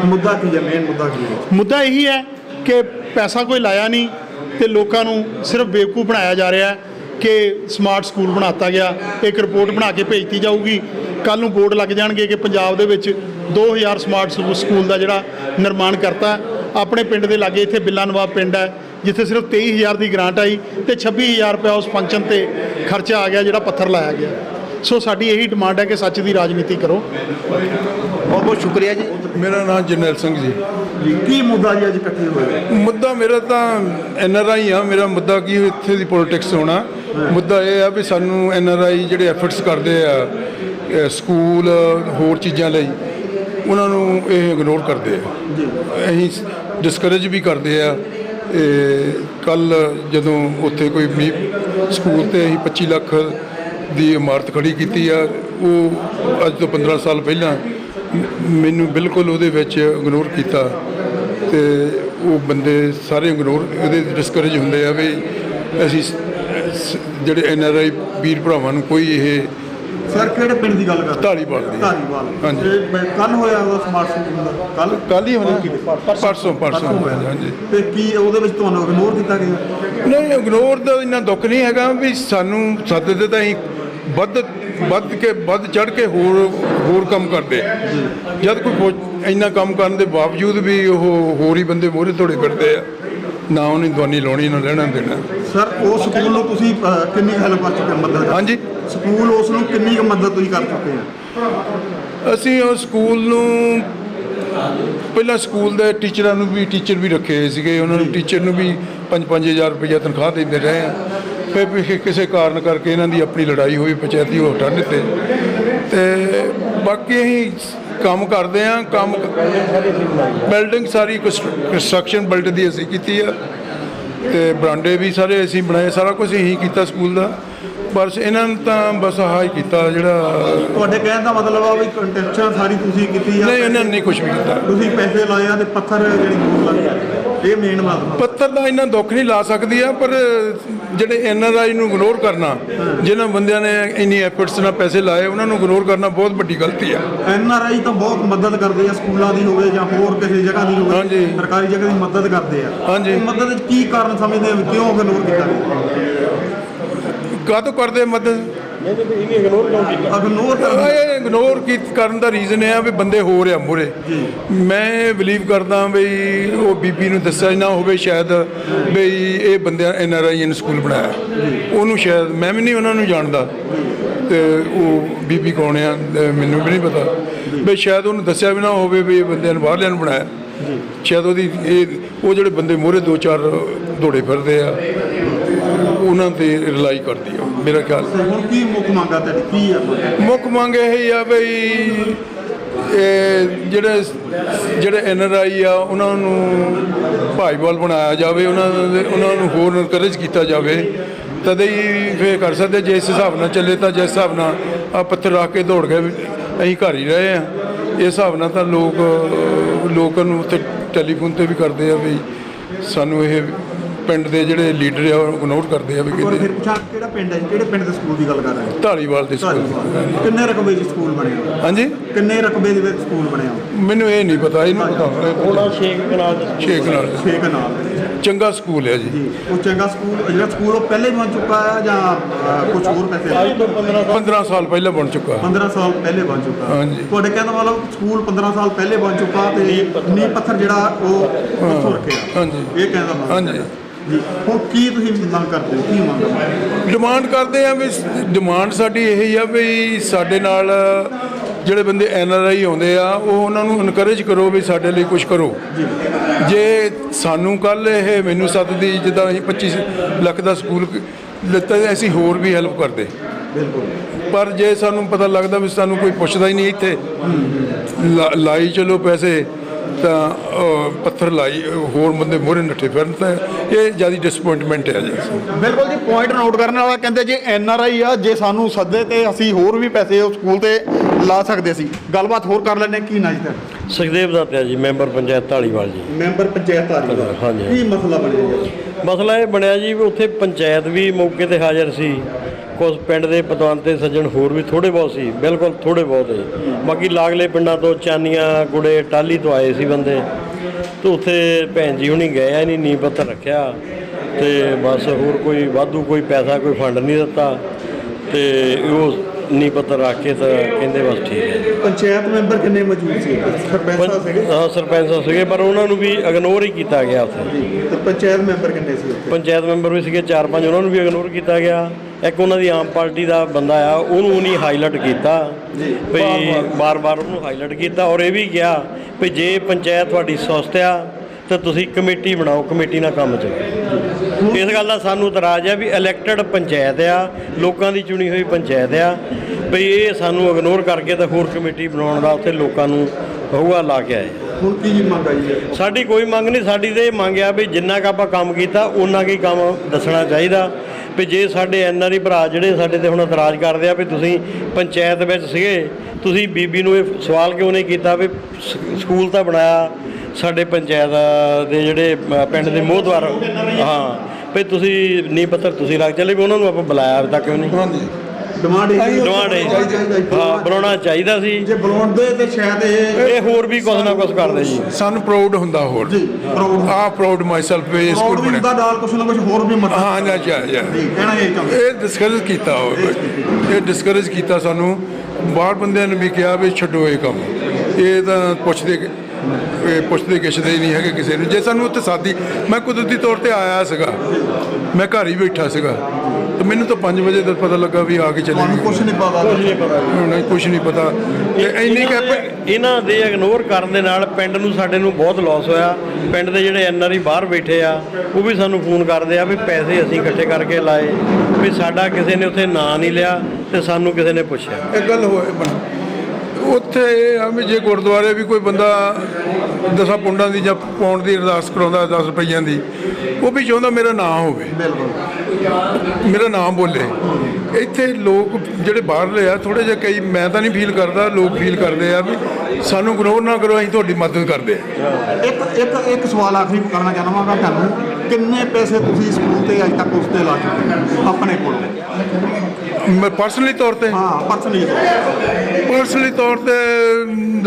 ਮੁੱਦਾ ਕੀ ਹੈ? ਮੇਨ ਮੁੱਦਾ ਕੀ ਹੈ? ਮੁੱਦਾ ਇਹੀ ਹੈ ਕਿ ਪੈਸਾ ਕੋਈ ਲਾਇਆ ਨਹੀਂ ਤੇ ਲੋਕਾਂ ਨੂੰ ਸਿਰਫ ਬੇਵਕੂਫ ਬਣਾਇਆ ਜਾ ਰਿਹਾ ਕਿ ਸਮਾਰਟ ਸਕੂਲ ਬਣਾਤਾ ਗਿਆ, ਇੱਕ ਰਿਪੋਰਟ ਬਣਾ ਕੇ ਭੇਜਤੀ ਜਾਊਗੀ। ਕੱਲ ਨੂੰ ਬੋਰਡ ਲੱਗ ਜਾਣਗੇ ਕਿ ਪੰਜਾਬ ਦੇ ਵਿੱਚ 2000 ਸਮਾਰਟ ਸਕੂਲ ਦਾ ਜਿਹੜਾ ਨਿਰਮਾਣ ਕਰਤਾ। ਆਪਣੇ ਪਿੰਡ ਦੇ ਲਾਗੇ ਇੱਥੇ ਬਿੱਲਾ ਨਵਾਬ ਪਿੰਡ ਹੈ, ਜਿੱਥੇ ਸਿਰਫ 23000 ਦੀ ਗ੍ਰਾਂਟ ਆਈ ਤੇ 26000 ਰੁਪਏ ਉਸ ਫੰਕਸ਼ਨ ਤੇ ਖਰਚਾ ਆ ਗਿਆ, ਜਿਹੜਾ ਪੱਥਰ ਲਾਇਆ ਗਿਆ। ਸੋ ਸਾਡੀ ਇਹੀ ਡਿਮਾਂਡ ਹੈ ਕਿ ਸੱਚ ਦੀ ਰਾਜਨੀਤੀ ਕਰੋ। ਬਹੁਤ ਬਹੁਤ ਸ਼ੁਕਰੀਆ ਜੀ। ਮੇਰਾ ਨਾਮ ਜਰਨੈਲ ਸਿੰਘ ਜੀ। ਕੀ ਮੁੱਦਾ ਜੀ ਅੱਜ ਇਕੱਠੇ ਹੋਏ? ਮੁੱਦਾ ਮੇਰਾ ਤਾਂ ਐਨ ਆਰ ਆਈ ਆ ਮੇਰਾ ਮੁੱਦਾ ਕੀ ਇੱਥੇ ਦੀ ਪੋਲਿਟਿਕਸ ਹੋਣਾ। ਮੁੱਦਾ ਇਹ ਆ ਵੀ ਸਾਨੂੰ ਐਨ ਆਰ ਆਈ ਜਿਹੜੇ ਐਫਰਟਸ ਕਰਦੇ ਆ ਸਕੂਲ ਹੋਰ ਚੀਜ਼ਾਂ ਲਈ ਉਹਨਾਂ ਨੂੰ ਇਹ ਇਗਨੋਰ ਕਰਦੇ ਆ। ਅਸੀਂ ਡਿਸਕਰੇਜ ਵੀ ਕਰਦੇ ਆ ਕੱਲ ਜਦੋਂ ਉੱਥੇ ਕੋਈ ਸਕੂਲ ਤੇ ਅਸੀਂ 25 ਲੱਖ ਦੀ ਇਮਾਰਤ ਖੜੀ ਕੀਤੀ ਆ ਉਹ ਅੱਜ ਤੋਂ 15 ਸਾਲ ਪਹਿਲਾਂ ਮੈਨੂੰ ਬਿਲਕੁਲ ਉਹਦੇ ਵਿੱਚ ਇਗਨੋਰ ਕੀਤਾ ਤੇ ਉਹ ਬੰਦੇ ਸਾਰੇ ਇਗਨੋਰ ਇਹਦੇ ਡਿਸਕਰੇਜ ਹੁੰਦੇ ਆ ਵੀ ਅਸੀਂ ਜਿਹੜੇ ਐਨ ਆਰ ਆਈ ਵੀਰ ਭਰਾਵਾਂ ਨੂੰ ਕੋਈ ਇਹ ਸਰ ਕਿਹੜੇ ਪਿੰਡ ਦੀ ਗੱਲ ਕਰ ਰਹੇ ਢਾਲੀਵਾਲ ਦੀ ਹਾਂਜੀ। ਕੱਲ ਹੋਇਆ ਉਹਦਾ ਸਮਾਰਟ ਦਾ। ਕੱਲ ਕੱਲ ਹੀ ਹੋਣਾ ਪਰਸੋਂ ਪਰਸੋਂ। ਹਾਂਜੀ। ਤੇ ਕੀ ਉਹਦੇ ਵਿੱਚ ਤੁਹਾਨੂੰ ਇਗਨੋਰ ਕੀਤਾ ਗਿਆ? ਨਹੀਂ ਇਗਨੋਰ ਦਾ ਇੰਨਾ ਦੁੱਖ ਨਹੀਂ ਹੈਗਾ ਵੀ ਸਾਨੂੰ ਸੱਦਦੇ ਤਾਂ ਅਸੀਂ ਵੱਧ ਵੱਧ ਕੇ ਵੱਧ ਚੜ ਕੇ ਹੋਰ ਹੋਰ ਕੰਮ ਕਰਦੇ ਜਦ ਕੋਈ ਇੰਨਾ ਕੰਮ ਕਰਨ ਦੇ ਬਾਵਜੂਦ ਵੀ ਉਹ ਹੋਰ ਹੀ ਬੰਦੇ ਮੋਹਰੇ ਤੋੜੇ ਫਿਰਦੇ ਆ ਨਾ ਉਹਨੇ ਦਵਾਨੀ ਲਾਉਣੀ ਨਾ ਲੈਣਾ ਦੇਣਾ। ਸਰ ਉਹ ਸਕੂਲ ਨੂੰ ਤੁਸੀਂ ਕਿੰਨੀ ਹੈਲਪ ਕਰ ਚੁੱਕੇ ਮਦਦ ਹਾਂਜੀ। ਸਕੂਲ ਉਸ ਨੂੰ ਕਿੰਨੀ ਕੁ ਮਦਦ ਤੁਸੀਂ ਕਰ ਚੁੱਕੇ ਆ ਅਸੀਂ ਉਹ ਸਕੂਲ ਨੂੰ ਪਹਿਲਾਂ ਸਕੂਲ ਦੇ ਟੀਚਰਾਂ ਨੂੰ ਵੀ ਟੀਚਰ ਵੀ ਰੱਖੇ ਹੋਏ ਸੀਗੇ। ਉਹਨਾਂ ਨੂੰ ਟੀਚਰ ਨੂੰ ਵੀ 5-5000 ਰੁਪਏ ਤਨਖਾਹ ਦਿੰਦੇ ਰਹੇ ਆ। ਫਿਰ ਕਿ- ਕਿਸੇ ਕਾਰਨ ਕਰਕੇ ਇਹਨਾਂ ਦੀ ਆਪਣੀ ਲੜਾਈ ਹੋਈ ਪੰਚਾਇਤੀ ਹਟਾ ਦਿੱਤੇ। ਤੇ ਬਾਕੀ ਅਸੀਂ ਕੰਮ ਕਰਦੇ ਆ ਕੰਮ ਬਿਲਡਿੰਗ ਸਾਰੀ ਕੰਸਟਰਕਸ਼ਨ ਬਿਲਡ ਦੀ ਅਸੀਂ ਕੀਤੀ ਆ। ਤੇ ਬਰਾਂਡੇ ਵੀ ਸਾਰੇ ਅਸੀਂ ਬਣਾਏ ਸਾਰਾ ਕੁਝ ਇਹੀ ਕੀਤਾ ਸਕੂਲ ਦਾ। ਬਸ ਇਹਨਾਂ ਨੇ ਤਾਂ ਬਸ ਆਹ ਹੀ ਕੀਤਾ ਜਿਹੜਾ ਤੁਹਾਡੇ ਕਹਿਣ ਦਾ ਮਤਲਬ ਆ ਵੀ ਕੰਟੈਕਸ਼ਨ ਸਾਰੀ ਤੁਸੀਂ ਕੀਤੀ ਆ। ਨਹੀਂ ਇਹਨਾਂ ਨੇ ਕੁਝ ਵੀ ਕੀਤਾ। ਤੁਸੀਂ ਪੈਸੇ ਲਾਏ ਆ ਤੇ ਪੱਥਰ ਜਿਹੜੀ ਦੂਰ ਲੱਗ ਇਹ ਮੇਨ ਮਤਲਬ ਪੱਥਰ ਦਾ ਇੰਨਾ ਦੁੱਖ ਨਹੀਂ ਲਾ ਸਕਦੀ ਆ ਪਰ ਜਿਹੜੇ ਐਨ ਆਰ ਆਈ ਨੂੰ ਇਗਨੋਰ ਕਰਨਾ ਜਿਨ੍ਹਾਂ ਬੰਦਿਆਂ ਨੇ ਇੰਨੀ ਐਫਰਟਸ ਨਾਲ ਪੈਸੇ ਲਾਏ ਉਹਨਾਂ ਨੂੰ ਇਗਨੋਰ ਕਰਨਾ ਬਹੁਤ ਵੱਡੀ ਗਲਤੀ ਆ। ਐਨ ਆਰ ਆਈ ਤਾਂ ਬਹੁਤ ਮਦਦ ਕਰਦੇ ਆ ਸਕੂਲਾਂ ਦੀ ਹੋਵੇ ਜਾਂ ਹੋਰ ਕਿਸੇ ਜਗ੍ਹਾ ਦੀ ਹੋਵੇ। ਸਰਕਾਰੀ ਜਗ੍ਹਾ ਦੀ ਮਦਦ ਕਰਦੇ ਆ। ਹਾਂਜੀ। ਮਦਦ ਕੀ ਕਾਰਨ ਸਮਝਦੇ ਆ ਕਿਉਂ ਇਗਨੋਰ ਕੀਤਾ? ਕਾਹਤੋਂ ਕਰਦੇ ਇਗਨੋਰ ਕਰਨ ਇਹ ਇਗਨੋਰ ਕਰਨ ਦਾ ਰੀਜ਼ਨ ਇਹ ਆ ਵੀ ਬੰਦੇ ਹੋ ਰਿਆ ਮੂਰੇ ਮੈਂ ਬਲੀਵ ਕਰਦਾ ਵੀ ਉਹ ਬੀਬੀ ਨੂੰ ਦੱਸਿਆ ਨਾ ਹੋਵੇ ਸ਼ਾਇਦ ਵੀ ਇਹ ਬੰਦਿਆਂ ਐਨ ਆਰ ਆਈ ਨੇ ਸਕੂਲ ਬਣਾਇਆ। ਉਹਨੂੰ ਸ਼ਾਇਦ ਮੈਂ ਵੀ ਨਹੀਂ ਉਹਨਾਂ ਨੂੰ ਜਾਣਦਾ ਤੇ ਉਹ ਬੀਬੀ ਕੌਣ ਆ ਮੈਨੂੰ ਵੀ ਨਹੀਂ ਪਤਾ। ਵੀ ਸ਼ਾਇਦ ਉਹਨੂੰ ਦੱਸਿਆ ਵੀ ਨਾ ਹੋਵੇ ਵੀ ਇਹ ਬੰਦਿਆਂ ਨੇ ਬਾਹਰਲਿਆਂ ਨੂੰ ਬਣਾਇਆ। ਸ਼ਾਇਦ ਉਹਦੀ ਇਹ ਉਹ ਜਿਹੜੇ ਬੰਦੇ ਮੂਹਰੇ ਦੋ ਚਾਰ ਦੌੜੇ ਫਿਰਦੇ ਆ। ਉਹਨਾਂ ਤੇ ਰਿਲਾਈ ਕਰਦੀ ਆ ਮੇਰਾ ਖਿਆਲ। ਤੇ ਹੁਣ ਕੀ ਮੁੱਖ ਮੰਗਾ ਤੁਹਾਡੀ? ਕੀ ਆ? ਮੁੱਖ ਮੰਗ ਇਹ ਹੀ ਆ ਬਈ ਜਿਹੜੇ ਜਿਹੜੇ ਐਨ ਆਰ ਆਈ ਆ ਉਹਨਾਂ ਨੂੰ ਭਾਈਵਾਲ ਬਣਾਇਆ ਜਾਵੇ ਉਹਨਾਂ ਦੇ ਉਹਨਾਂ ਨੂੰ ਹੋਰ ਇਨਕਰੇਜ ਕੀਤਾ ਜਾਵੇ। ਤਦੇ ਹੀ ਫੇਰ ਕਰ ਸਕਦੇ ਜੇ ਇਸ ਹਿਸਾਬ ਨਾਲ ਚੱਲੇ ਤਾਂ ਜਿਸ ਹਿਸਾਬ ਨਾਲ ਆ ਪੱਥਰ ਰੱਖ ਕੇ ਦੌੜ ਗਏ ਅਸੀਂ ਘਰ ਹੀ ਰਹੇ ਆ। ਇਸ ਹਿਸਾਬ ਨਾਲ ਤਾਂ ਲੋਕ ਲੋਕਾਂ ਨੂੰ ਉੱਥੇ ਟੈਲੀਫੋਨ ਤੇ ਵੀ ਕਰਦੇ ਆ ਵੀ ਸਾਨੂੰ ਇਹ ਪਿੰਡ ਦੇ ਜਿਹੜੇ ਲੀਡਰ ਆ ਉਹ ਇਗਨੋਰ ਕਰਦੇ ਆ ਵੀ ਕਿਤੇ ਫਿਰ ਪੁੱਛਾਂ ਕਿਹੜਾ ਪਿੰਡ ਹੈ ਜੀ? ਕਿਹੜੇ ਪਿੰਡ ਦੇ ਸਕੂਲ ਦੀ ਗੱਲ ਕਰ ਰਹੇ ਹੋ? ਢਾਲੀਵਾਲ ਦੇ ਸਕੂਲ। ਕਿੰਨੇ ਰਕਬੇ ਦੇ ਸਕੂਲ ਬਣੇ ਆ? ਹਾਂਜੀ? ਕਿੰਨੇ ਰਕਬੇ ਦੇ ਵਿੱਚ ਸਕੂਲ ਬਣਿਆ ਮੈਨੂੰ ਇਹ ਨਹੀਂ ਪਤਾ ਇਹਨੂੰ ਪਤਾ। ਥੋੜਾ ਛੇਕ ਕਨਾਲ ਚ ਛੇਕ ਨਾਲ 6 ਕਨਾਲ ਚੰਗਾ ਸਕੂਲ ਹੈ ਜੀ ਉਹ ਚੰਗਾ ਸਕੂਲ ਜਿਹੜਾ ਸਕੂਲ ਉਹ ਪਹਿਲੇ ਬਣ ਚੁੱਕਾ ਹੈ ਜਾਂ ਕੁਝ ਹੋਰ ਪੈਸੇ ਅੱਜ ਤੋਂ 15 ਸਾਲ 15 ਸਾਲ ਪਹਿਲਾਂ ਬਣ ਚੁੱਕਾ 15 ਸਾਲ ਪਹਿਲੇ ਬਣ ਚੁੱਕਾ ਹਾਂਜੀ। ਤੁਹਾਡੇ ਕਹਿਣ ਦਾ ਮਤਲਬ ਸਕੂਲ 15 ਸਾਲ ਪਹਿਲੇ ਬਣ ਚੁੱਕਾ ਤੇ ਨੀਂਹ ਪੱਥਰ ਜਿਹੜਾ ਉਹ ਉੱਥੋਂ ਰੱਖਿਆ ਹਾਂਜੀ। ਇਹ ਕਹਿਣ ਦਾ ਮਤਲਬ ਹਾਂਜੀ। ਹੁਣ ਕੀ ਤੁਸੀਂ ਮੰਗ ਕਰਦੇ ਹੋ ਕੀ ਮੰਗ ਕਰਦੇ ਹੋ? ਡਿਮਾਂਡ ਕਰਦੇ ਆ ਵੀ ਡਿਮਾਂਡ ਸਾਡੀ ਇਹ ਹੀ ਆ ਵੀ ਸਾਡੇ ਨਾਲ ਜਿਹੜੇ ਬੰਦੇ ਐਨ ਆਰ ਆਈ ਆਉਂਦੇ ਆ ਉਹ ਉਹਨਾਂ ਨੂੰ ਇਨਕਰੇਜ ਕਰੋ ਵੀ ਸਾਡੇ ਲਈ ਕੁਝ ਕਰੋ। ਜੇ। ਸਾਨੂੰ ਕੱਲ ਇਹ ਮੈਨੂੰ ਸੱਦਦੀ ਜਿੱਦਾਂ ਅਸੀਂ 25 ਲੱਖ ਦਾ ਸਕੂਲ ਲਿੱਤਾ ਅਸੀਂ ਹੋਰ ਵੀ ਹੈਲਪ ਕਰਦੇ। ਪਰ ਜੇ ਸਾਨੂੰ ਪਤਾ ਲੱਗਦਾ ਵੀ ਸਾਨੂੰ ਕੋਈ ਪੁੱਛਦਾ ਹੀ ਨਹੀਂ ਇੱਥੇ ਲਾਈ ਚਲੋ ਪੈਸੇ ਤਾਂ ਪੱਥਰ ਲਾਈ ਹੋਰ ਬੰਦੇ ਮੋਹਰੇ ਨੱਠੇ ਫਿਰਨ ਤਾਂ ਇਹ ਜ਼ਿਆਦਾ ਡਿਸਪਾਇੰਟਮੈਂਟ ਹੈ ਜੀ। ਬਿਲਕੁਲ ਜੀ ਪੁਆਇੰਟ ਨੋਟ ਕਰਨ ਵਾਲਾ ਕਹਿੰਦੇ ਜੇ ਐਨ ਆਰ ਆਈ ਆ ਜੇ ਸਾਨੂੰ ਸੱਦੇ ਤੇ ਅਸੀਂ ਹੋਰ ਵੀ ਪੈਸੇ ਉਸ ਸਕੂਲ ਤੇ ਲਾ ਸਕਦੇ ਸੀ। ਗੱਲਬਾਤ ਹੋਰ ਕਰ ਲੈਣੇ ਕੀ ਨਾ ਜੀ? ਸੁਖਦੇਵ ਦਾਤਿਆ ਜੀ ਮੈਂਬਰ ਪੰਚਾਇਤ ਢਾਲੀਵਾਲ ਜੀ। ਮੈਂਬਰ ਪੰਚਾਇਤ ਧਾਰੀਵਾਲ ਹਾਂਜੀ। ਕੀ ਮਸਲਾ ਬਣਿਆ ਜੀ? ਮਸਲਾ ਇਹ ਬਣਿਆ ਜੀ ਵੀ ਉੱਥੇ ਪੰਚਾਇਤ ਵੀ ਮੌਕੇ ਤੇ ਹਾਜ਼ਰ ਸੀ। ਕੁਝ ਪਿੰਡ ਦੇ ਪਤਵੰਤੇ ਸੱਜਣ ਹੋਰ ਵੀ ਥੋੜੇ ਬਹੁਤ ਸੀ ਬਿਲਕੁਲ ਥੋੜੇ ਬਹੁਤ ਹੀ ਬਾਕੀ ਲਾਗਲੇ ਪਿੰਡਾਂ ਤੋਂ ਚਾਨੀਆਂ ਗੁੜੇ ਟਾਲੀ ਤੋਂ ਆਏ ਸੀ ਬੰਦੇ। ਤੇ ਉੱਥੇ ਭੈਣ ਜੀ ਹੁਣੀ ਗਏ ਆ ਨਹੀਂ ਨੀ ਪੱਤਰ ਰੱਖਿਆ। ਤੇ ਬਸ ਹੋਰ ਕੋਈ ਵਾਧੂ ਕੋਈ ਪੈਸਾ ਕੋਈ ਫੰਡ ਨਹੀਂ ਦਿੱਤਾ। ਤੇ ਉਹ ਨੀ ਪੱਤਰ ਰੱਖ ਕੇ ਤਾਂ ਕਹਿੰਦੇ ਬਸ ਠੀਕ ਹੈ। ਪੰਚਾਇਤ ਮੈਂਬਰ ਕਿੰਨੇ ਮੌਜੂਦ ਸੀ? ਸਰਪੰਚ ਸੀਗੇ? ਹਾਂ ਸਰਪੰਚ ਸੀਗੇ ਪਰ ਉਹਨਾਂ ਨੂੰ ਵੀ ਇਗਨੋਰ ਹੀ ਕੀਤਾ ਗਿਆ ਉੱਥੇ। ਤੇ ਪੰਚਾਇਤ ਮੈਂਬਰ ਕਿੰਨੇ ਸੀ ਪੰਚਾਇਤ ਮੈਂਬਰ ਵੀ ਸੀਗੇ ਚਾਰ ਪੰਜ ਉਹਨਾਂ ਨੂੰ ਵੀ ਇਗਨੋਰ ਕੀਤਾ ਗਿਆ। ਇੱਕ ਉਹਨਾਂ ਦੀ ਆਮ ਪਾਰਟੀ ਦਾ ਬੰਦਾ ਆ ਉਹਨੂੰ ਨਹੀਂ ਹਾਈਲਾਈਟ ਕੀਤਾ। ਵੀ ਬਾਰ-ਬਾਰ ਉਹਨੂੰ ਹਾਈਲਾਈਟ ਕੀਤਾ ਔਰ ਇਹ ਵੀ ਕਿਹਾ ਵੀ ਜੇ ਪੰਚਾਇਤ ਤੁਹਾਡੀ ਸੁਸਤ ਆ ਤਾਂ ਤੁਸੀਂ ਕਮੇਟੀ ਬਣਾਓ ਕਮੇਟੀ ਨਾਲ ਕੰਮ ਚੱਲੇ। ਇਸ ਗੱਲ ਦਾ ਸਾਨੂੰ ਇਤਰਾਜ਼ ਆ ਵੀ ਇਲੈਕਟਡ ਪੰਚਾਇਤ ਆ ਲੋਕਾਂ ਦੀ ਚੁਣੀ ਹੋਈ ਪੰਚਾਇਤ ਆ ਵੀ ਇਹ ਸਾਨੂੰ ਇਗਨੋਰ ਕਰਕੇ ਤਾਂ ਹੋਰ ਕਮੇਟੀ ਬਣਾਉਣ ਦਾ ਉੱਥੇ ਲੋਕਾਂ ਨੂੰ ਹਊਆ ਲਾ ਕੇ ਆਏ ਹੁਣ ਕੀ ਮੰਗ ਆਈ ਹੈ? ਸਾਡੀ ਕੋਈ ਮੰਗ ਨਹੀਂ ਸਾਡੀ ਤੇ ਇਹ ਮੰਗ ਆ ਵੀ ਜਿੰਨਾ ਕੁ ਆਪਾਂ ਕੰਮ ਕੀਤਾ ਉਹਨਾਂ ਕੀ ਕੰਮ ਦੱਸਣਾ ਚਾਹੀਦਾ। ਵੀ ਜੇ ਸਾਡੇ ਐਨਆਰਈ ਭਰਾ ਜਿਹੜੇ ਸਾਡੇ ਤੇ ਹੁਣ ਇਤਰਾਜ਼ ਕਰਦੇ ਆ ਵੀ ਤੁਸੀਂ ਪੰਚਾਇਤ ਵਿੱਚ ਸੀਗੇ, ਤੁਸੀਂ ਬੀਬੀ ਨੂੰ ਇਹ ਸਵਾਲ ਕਿਉਂ ਨਹੀਂ ਕੀਤਾ ਵੀ ਸਕੂਲ ਤਾਂ ਬਣਾਇਆ ਸਾਡੇ ਪੰਚਾਇਤ ਦੇ ਜਿਹੜੇ ਪਿੰਡ ਦੇ ਮੋਹਦਵਾਰ ਹਾਂ, ਵੀ ਤੁਸੀਂ ਨਹੀਂ ਪੱਤਰ ਤੁਸੀਂ ਲੱਗ ਚੱਲੇ ਵੀ ਉਹਨਾਂ ਨੂੰ ਆਪਾਂ ਬੁਲਾਇਆ ਤੱਕ ਕਿਉਂ ਨਹੀਂ? ਡਿਮਾਂਡ ਇਹ ਡਿਮਾਂਡ ਹੈ। ਹਾਂ। ਬਣਾਉਣਾ ਚਾਹੀਦਾ ਸੀ। ਜੇ ਬੁਲਾਉਂਦੇ ਤੇ ਸ਼ਾਇਦ ਇਹ ਇਹ ਹੋਰ ਵੀ ਕੁਝ ਨਾ ਕੁਝ ਕਰਦੇ ਜੀ। ਸਾਨੂੰ ਪ੍ਰਾਊਡ ਹੁੰਦਾ ਹੋਰ। ਜੀ ਪ੍ਰਾਊਡ ਆ ਪ੍ਰਾਊਡ ਮਾਈਸੈਲਫ ਵੀ ਇਹ ਸਕੂਲ ਪ੍ਰਾਊਡ ਵੀ ਬਣਿਆ ਹੁੰਦਾ ਨਾਲ ਕੁਛ ਨਾ ਕੁਛ ਹੋਰ ਵੀ ਮਤਲਬ ਹਾਂ ਨਾ ਜਾ ਜਾ। ਇਹ ਚਾਹੁੰਦੇ। ਇਹ ਡਿਸਕਰੇਜ ਕੀਤਾ ਇਹ ਡਿਸਕਰੇਜ ਕੀਤਾ ਸਾਨੂੰ। ਬਾਹਰ ਬੰਦਿਆਂ ਨੇ ਵੀ ਕਿਹਾ ਵੀ ਛੱਡੋ ਇਹ ਕੰਮ। ਇਹ ਤਾਂ ਪੁੱਛਦੇ ਕਿ- ਇਹ ਪੁੱਛਦੇ ਕਿਛਦੇ ਹੀ ਨਹੀਂ ਹੈਗੇ ਕਿਸੇ ਨੂੰ। ਜੇ ਸਾਨੂੰ ਉੱਥੇ ਸਾਦੀ ਮੈਂ ਕੁਦਰਤੀ ਤੌਰ ਤੇ ਆਇਆ ਸੀਗਾ। ਮੈਂ ਘਰ ਹੀ ਬੈਠਾ ਸੀਗਾ। ਤੇ ਮੈਨੂੰ ਤਾਂ 5 ਵਜੇ ਦਾ ਪਤਾ ਲੱਗਾ ਵੀ ਆ ਕੇ ਚਲੇ ਤੁਹਾਨੂੰ ਕੁਛ ਨਹੀਂ ਪਤਾ। ਹੁਣ ਕੁਝ ਨਹੀਂ ਪਤਾ। ਤੇ ਇੰਨੀ ਦੇ- ਇਹਨਾਂ ਦੇ ਇਗਨੋਰ ਕਰਨ ਦੇ ਨਾਲ ਪਿੰਡ ਨੂੰ ਸਾਡੇ ਨੂੰ ਬਹੁਤ ਲਾਸ ਹੋਇਆ। ਪਿੰਡ ਦੇ ਜਿਹੜੇ ਐਨਆਰਈ ਬਾਹਰ ਬੈਠੇ ਆ ਉਹ ਵੀ ਸਾਨੂੰ ਫੋਨ ਕਰਦੇ ਆ ਵੀ ਪੈਸੇ ਅਸੀਂ ਇਕੱਠੇ ਕਰਕੇ ਲਾਏ। ਵੀ ਸਾਡਾ ਕਿਸੇ ਨੇ ਉੱਥੇ ਨਾਂ ਨਹੀਂ ਲਿਆ ਤੇ ਸਾਨੂੰ ਕਿਸੇ ਨੇ ਪੁੱਛਿਆ। ਇਹ ਗੱਲ ਹੋਏ ਬਣ ਉੱਥੇ ਇਹ ਆ ਵੀ ਜੇ ਗੁਰਦੁਆਰੇ ਵੀ ਕੋਈ ਬੰਦਾ ਦਸਾਂ ਪੁੰਡਾਂ ਦੀ ਜਾਂ ਪੌਂਡ ਦੀ ਅਰਦਾਸ ਕਰਾਉਂਦਾ 10 ਰੁਪਈਆਂ ਦੀ, ਉਹ ਵੀ ਚਾਹੁੰਦਾ ਮੇਰਾ ਨਾਂ ਹੋਵੇ। ਬਿਲਕੁਲ। ਮੇਰਾ ਨਾਮ ਬੋਲੇ। ਇੱਥੇ ਲੋਕ ਜਿਹੜੇ ਬਾਹਰਲੇ ਆ ਥੋੜੇ ਜਿਹਾ ਕਈ ਮੈਂ ਤਾਂ ਨਹੀਂ ਫੀਲ ਕਰਦਾ ਲੋਕ ਫੀਲ ਕਰਦੇ ਆ ਵੀ ਸਾਨੂੰ ਇਗਨੋਰ ਨਾ ਕਰੋ ਅਸੀਂ ਤੁਹਾਡੀ ਮਦਦ ਕਰਦੇ ਆ। ਇੱਕ ਇੱਕ ਇੱਕ ਸਵਾਲ ਆਖਰੀ ਕਰਨਾ ਚਾਹੁੰਦਾ ਮੈਂ ਤੁਹਾਨੂੰ। ਕਿੰਨੇ ਪੈਸੇ ਤੁਸੀਂ ਸਕੂਲ ਤੇ ਅੱਜ ਤੱਕ ਉਸ ਤੇ ਲਾ ਚੁੱਕੇ ਆਪਣੇ ਕੋਲ? ਮੈਂ ਪਰਸਨਲੀ ਤੌਰ ਤੇ? ਹਾਂ ਪਰਸਨਲੀ ਪਰਸਨਲੀ ਤੌਰ ਤੇ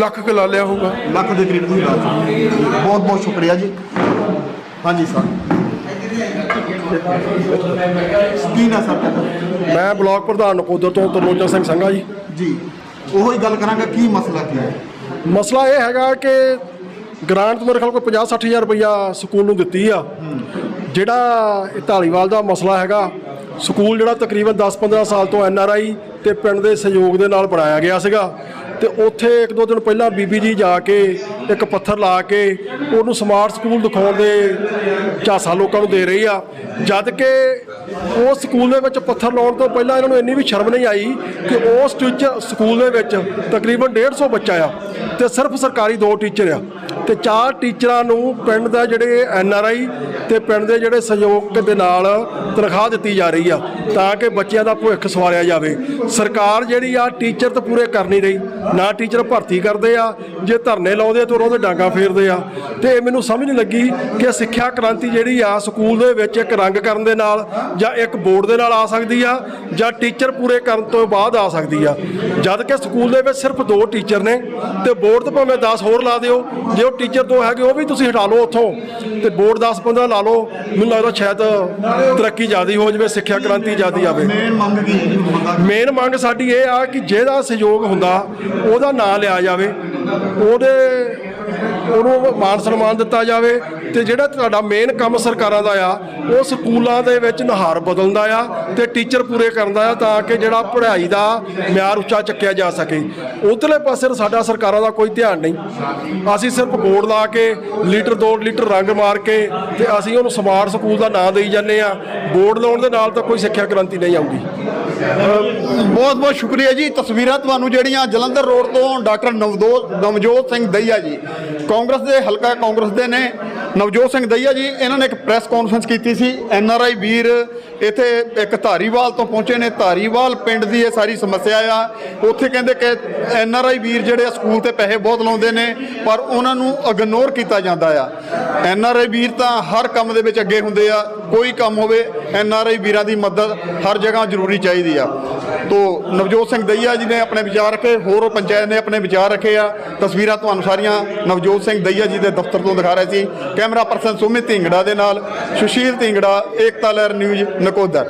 ਲੱਖ ਕੁ ਲਾ ਲਿਆ ਹੋਊਗਾ। ਲੱਖ ਦੇ ਕਰੀਬ ਤੁਸੀਂ ਲਾ ਚੁੱਕੇ। ਬਹੁਤ ਬਹੁਤ ਸ਼ੁਕਰੀਆ ਜੀ। ਹਾਂਜੀ ਸਰ ਕੀ ਨਾ ਸਰ? ਤੁਹਾਡਾ? ਮੈਂ ਬਲਾਕ ਪ੍ਰਧਾਨ ਨਕੋਦਰ ਤੋਂ ਤਰਲੋਚਨ ਸਿੰਘ ਸੰਘਾ ਜੀ। ਜੀ। ਉਹੋ ਹੀ ਗੱਲ ਕਰਾਂਗਾ ਕੀ ਮਸਲਾ ਕੀ ਹੈ? ਮਸਲਾ ਇਹ ਹੈਗਾ ਕਿ ਗ੍ਰਾਂਟ ਮੇਰੇ ਖਿਆਲ ਕੋਈ 50 60000 ਰੁਪਈਆ ਸਕੂਲ ਨੂੰ ਦਿੱਤੀ ਆ। ਜਿਹੜਾ ਇਹ ਢਾਲੀਵਾਲ ਦਾ ਮਸਲਾ ਹੈਗਾ ਸਕੂਲ ਜਿਹੜਾ ਤਕਰੀਬਨ 10-15 ਸਾਲ ਤੋਂ ਐਨ ਆਰ ਆਈ ਤੇ ਪਿੰਡ ਦੇ ਸਹਿਯੋਗ ਦੇ ਨਾਲ ਬਣਾਇਆ ਗਿਆ ਸੀਗਾ। ਤੇ ਉੱਥੇ ਇੱਕ ਦੋ ਦਿਨ ਪਹਿਲਾਂ ਬੀਬੀ ਜੀ ਜਾ ਕੇ ਇੱਕ ਪੱਥਰ ਲਾ ਕੇ ਉਹਨੂੰ ਸਮਾਰਟ ਸਕੂਲ ਦਿਖਾਉਣ ਦੇ ਝਾਸਾ ਲੋਕਾਂ ਨੂੰ ਦੇ ਰਹੀ ਆ। ਜਦ ਕਿ ਉਹ ਸਕੂਲ ਦੇ ਵਿੱਚ ਪੱਥਰ ਲਾਉਣ ਤੋਂ ਪਹਿਲਾਂ ਇਹਨਾਂ ਨੂੰ ਇੰਨੀ ਵੀ ਸ਼ਰਮ ਨਹੀਂ ਆਈ ਕਿ ਉਸ ਟੀਚਰ ਸਕੂਲ ਦੇ ਵਿੱਚ ਤਕਰੀਬਨ 150 ਬੱਚਾ ਆ ਤੇ ਸਿਰਫ ਸਰਕਾਰੀ ਦੋ ਟੀਚਰ ਆ। ਤੇ ਚਾਰ ਟੀਚਰਾਂ ਨੂੰ ਪਿੰਡ ਦਾ ਜਿਹੜੇ ਐਨ ਆਰ ਆਈ ਤੇ ਪਿੰਡ ਦੇ ਜਿਹੜੇ ਸਹਿਯੋਗ ਦੇ ਨਾਲ ਤਨਖਾਹ ਦਿੱਤੀ ਜਾ ਰਹੀ ਆ ਤਾਂ ਕਿ ਬੱਚਿਆਂ ਦਾ ਭਵਿੱਖ ਸਵਾਰਿਆ ਜਾਵੇ। ਸਰਕਾਰ ਜਿਹੜੀ ਆ ਟੀਚਰ ਤਾਂ ਪੂਰੇ ਕਰ ਨਹੀਂ ਰਹੀ। ਨਾ ਟੀਚਰ ਭਰਤੀ ਕਰਦੇ ਆ ਜੇ ਧਰਨੇ ਲਾਉਂਦੇ ਆ ਤਾਂ ਉਹਦੇ ਡਾਂਗਾ ਫੇਰਦੇ ਆ। ਤੇ ਇਹ ਮੈਨੂੰ ਸਮਝ ਨਹੀਂ ਲੱਗੀ ਕਿ ਸਿੱਖਿਆ ਕ੍ਰਾਂਤੀ ਜਿਹੜੀ ਆ ਸਕੂਲ ਦੇ ਵਿੱਚ ਇੱਕ ਰੰਗ ਕਰਨ ਦੇ ਨਾਲ ਜਾਂ ਇੱਕ ਬੋਰਡ ਦੇ ਨਾਲ ਆ ਸਕਦੀ ਆ ਜਾਂ ਟੀਚਰ ਪੂਰੇ ਕਰਨ ਤੋਂ ਬਾਅਦ ਆ ਸਕਦੀ ਆ। ਜਦ ਕਿ ਸਕੂਲ ਦੇ ਵਿੱਚ ਸਿਰਫ ਦੋ ਟੀਚਰ ਨੇ ਤੇ ਬੋਰਡ ਤੇ ਭਾਵੇਂ 10 ਹੋਰ ਲਾ ਦਿਓ ਜੇ ਉਹ ਟੀਚਰ ਦੋ ਹੈਗੇ ਉਹ ਵੀ ਤੁਸੀਂ ਹਟਾ ਲਓ ਉੱਥੋਂ। ਤੇ ਬੋਰਡ 10 15 ਲਾ ਲਓ ਮੈਨੂੰ ਲੱਗਦਾ ਸ਼ਾਇਦ ਤਰੱਕੀ ਜ਼ਿਆਦੀ ਹੋ ਜਾਵੇ ਸਿੱਖਿਆ ਕ੍ਰਾਂਤੀ ਜ਼ਿਆਦੀ ਆਵੇ। ਮੇਨ ਮੰਗ ਕੀ ਹੈ ਜੀ? ਮੰਗਾ ਮੇਨ ਮੰਗ ਸਾਡੀ ਇਹ ਆ ਕਿ ਜਿਹਦਾ ਸਹਿਯੋਗ ਹੁੰਦਾ ਉਹਦਾ ਨਾਂ ਲਿਆ ਜਾਵੇ, ਉਹਦੇ, ਉਹਨੂੰ ਮਾਨ ਸਨਮਾਨ ਦਿੱਤਾ ਜਾਵੇ ਤੇ ਜਿਹੜਾ ਤੁਹਾਡਾ ਮੇਨ ਕੰਮ ਸਰਕਾਰਾਂ ਦਾ ਆ, ਉਹ ਸਕੂਲਾਂ ਦੇ ਵਿੱਚ ਨਹਾਰ ਬਦਲਦਾ ਆ ਤੇ ਟੀਚਰ ਪੂਰੇ ਕਰਦਾ ਆ ਤਾਂ ਕਿ ਜਿਹੜਾ ਪੜ੍ਹਾਈ ਦਾ ਮਿਆਰ ਉੱਚਾ ਚੱਕਿਆ ਜਾ ਸਕੇ। ਉਧਰਲੇ ਪਾਸੇ ਸਾਡਾ ਸਰਕਾਰਾਂ ਦਾ ਕੋਈ ਧਿਆਨ ਨਹੀਂ। ਅਸੀਂ ਸਿਰਫ ਬੋਰਡ ਲਾ ਕੇ, ਲੀਟਰ 2 ਲੀਟਰ ਰੰਗ ਮਾਰ ਕੇ ਤੇ ਅਸੀਂ ਉਹਨੂੰ ਸਮਾਰਟ ਸਕੂਲ ਦਾ ਨਾਂ ਦੇਈ ਜਾਂਦੇ ਆ। ਬੋਰਡ ਲਾਉਣ ਦੇ ਨਾਲ ਤਾਂ ਕੋਈ ਸਿੱਖਿਆ ਕ੍ਰਾਂਤੀ ਨਹੀਂ ਆਉਂਦੀ ਬਹੁਤ ਬਹੁਤ ਸ਼ੁਕਰੀਆ ਜੀ। ਤਸਵੀਰਾਂ ਤੁਹਾਨੂੰ ਜਿਹੜੀਆਂ ਜਲੰਧਰ ਰੋਡ ਤੋਂ ਡਾਕਟਰ ਨਵਜੋਤ ਨਵਜੋਤ ਸਿੰਘ ਦਈਆ ਜੀ। ਕਾਂਗਰਸ ਦੇ ਹਲਕਾ ਕਾਂਗਰਸ ਦੇ ਨੇ। ਨਵਜੋਤ ਸਿੰਘ ਦਈਆ ਜੀ, ਇਹਨਾਂ ਨੇ ਇੱਕ ਪ੍ਰੈਸ ਕਾਨਫਰੰਸ ਕੀਤੀ ਸੀ ਐਨ ਆਰ ਆਈ ਵੀਰ ਇੱਥੇ ਇੱਕ ਧਾਰੀਵਾਲ ਤੋਂ ਪਹੁੰਚੇ ਨੇ। ਧਾਰੀਵਾਲ ਪਿੰਡ ਦੀ ਇਹ ਸਾਰੀ ਸਮੱਸਿਆ ਆ। ਉੱਥੇ ਕਹਿੰਦੇ ਕਿ ਐਨ ਆਰ ਆਈ ਵੀਰ ਜਿਹੜੇ ਆ, ਸਕੂਲ ਤੇ ਪੈਸੇ ਬਹੁਤ ਲਾਉਂਦੇ ਨੇ, ਪਰ ਉਹਨਾਂ ਨੂੰ ਇਗਨੋਰ ਕੀਤਾ ਜਾਂਦਾ ਆ। ਐਨ ਆਰ ਆਈ ਵੀਰ ਤਾਂ ਹਰ ਕੰਮ ਦੇ ਵਿੱਚ ਅੱਗੇ ਹੁੰਦੇ ਆ। ਕੋਈ ਕੰਮ ਹੋਵੇ ਐਨ ਆਰ ਆਈ ਵੀਰਾਂ ਦੀ ਮਦਦ ਹਰ ਜਗ੍ਹਾ ਜ਼ਰੂਰੀ ਚਾਹੀਦੀ ਆ। ਤੋ ਨਵਜੋਤ ਸਿੰਘ ਦਈਆ ਜੀ ਨੇ ਆਪਣੇ ਵਿਚਾਰ ਰੱਖੇ, ਹੋਰ ਪੰਚਾਇਤ ਨੇ ਆਪਣੇ ਵਿਚਾਰ ਰੱਖੇ ਆ। ਤਸਵੀਰਾਂ ਤੁਹਾਨੂੰ ਸਾਰੀਆਂ ਨਵਜੋਤ ਸਿੰਘ ਦਈਆ ਜੀ ਦੇ ਦਫ਼ਤਰ ਤੋਂ ਦਿਖਾ ਰਹੇ ਸੀ। ਕੈਮਰਾ ਪਰਸਨ ਸੁਮਿਤ ਢਿੰਗੜਾ ਦੇ ਨਾਲ ਸੁਸ਼ੀਲ ਢਿੰਗੜਾ ਏਕਤਾ ਲਹਿਰ ਨਿਊਜ਼ ਨਕੋਦਰ।